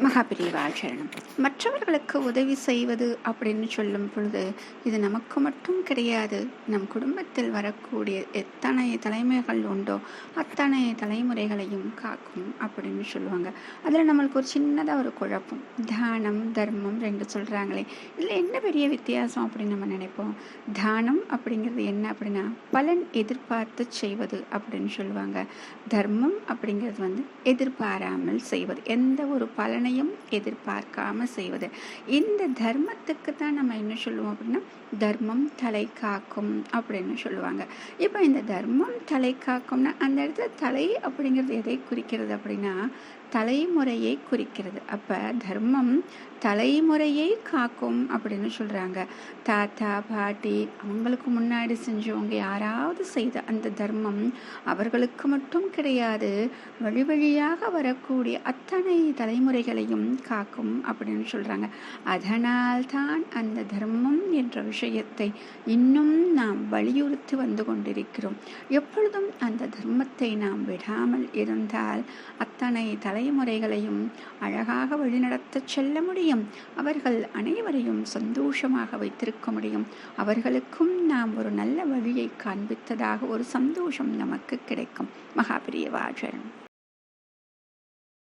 மகாபிரிவாச்சரணம். மற்றவர்களுக்கு உதவி செய்வது அப்படின்னு சொல்லும் பொழுது இது நமக்கு மட்டும் கிடையாது. நம் குடும்பத்தில் வரக்கூடிய எத்தனை தலைமைகள் உண்டோ அத்தனை தலைமுறைகளையும் காக்கும் அப்படின்னு சொல்லுவாங்க. அதில் நம்மளுக்கு ஒரு சின்னதாக ஒரு குழப்பம். தானம் தர்மம் ரெண்டு சொல்கிறாங்களே இதில் என்ன பெரிய வித்தியாசம் அப்படின்னு நம்ம நினைப்போம்? தானம் அப்படிங்கிறது என்ன அப்படின்னா பலன் எதிர்பார்த்து செய்வது அப்படின்னு சொல்லுவாங்க. தர்மம் அப்படிங்கிறது வந்து எதிர்பாராமல் செய்வது. எந்த ஒரு பலன் பலனையும் எதிர்பார்க்காம செய்வது. இந்த தர்மத்துக்கு தான் நம்ம என்ன சொல்லுவோம் அப்படின்னா தர்மம் தலை காக்கும் அப்படின்னு சொல்லுவாங்க. இப்போ இந்த தர்மம் தலை காக்கும்னா அந்த இடத்துல தலை அப்படிங்கிறது எதை குறிக்கிறது அப்படின்னா தலைமுறையை குறிக்கிறது. அப்போ தர்மம் தலைமுறையை காக்கும் அப்படின்னு சொல்கிறாங்க தாத்தா பாட்டி அவங்களுக்கு முன்னாடி செஞ்சவங்க யாராவது செய்த அந்த தர்மம் அவர்களுக்கு மட்டும் கிடையாது வழி வழியாக வரக்கூடிய அத்தனை தலைமுறைகள் தலைமுறைகளையும் காக்கும் அப்படின்னு சொல்கிறாங்க அதனால் தான் அந்த தர்மம் என்ற விஷயத்தை இன்னும் நாம் வலியுறுத்தி வந்து கொண்டிருக்கிறோம். எப்பொழுதும் அந்த தர்மத்தை நாம் விடாமல் இருந்தால் அத்தனை தலைமுறைகளையும் அழகாக வழிநடத்த செல்ல முடியும். அவர்கள் அனைவரையும் சந்தோஷமாக வைத்திருக்க முடியும். அவர்களுக்கும் நாம் ஒரு நல்ல வழியை காண்பித்ததாக ஒரு சந்தோஷம் நமக்கு கிடைக்கும். மகாபிரியவாஜன்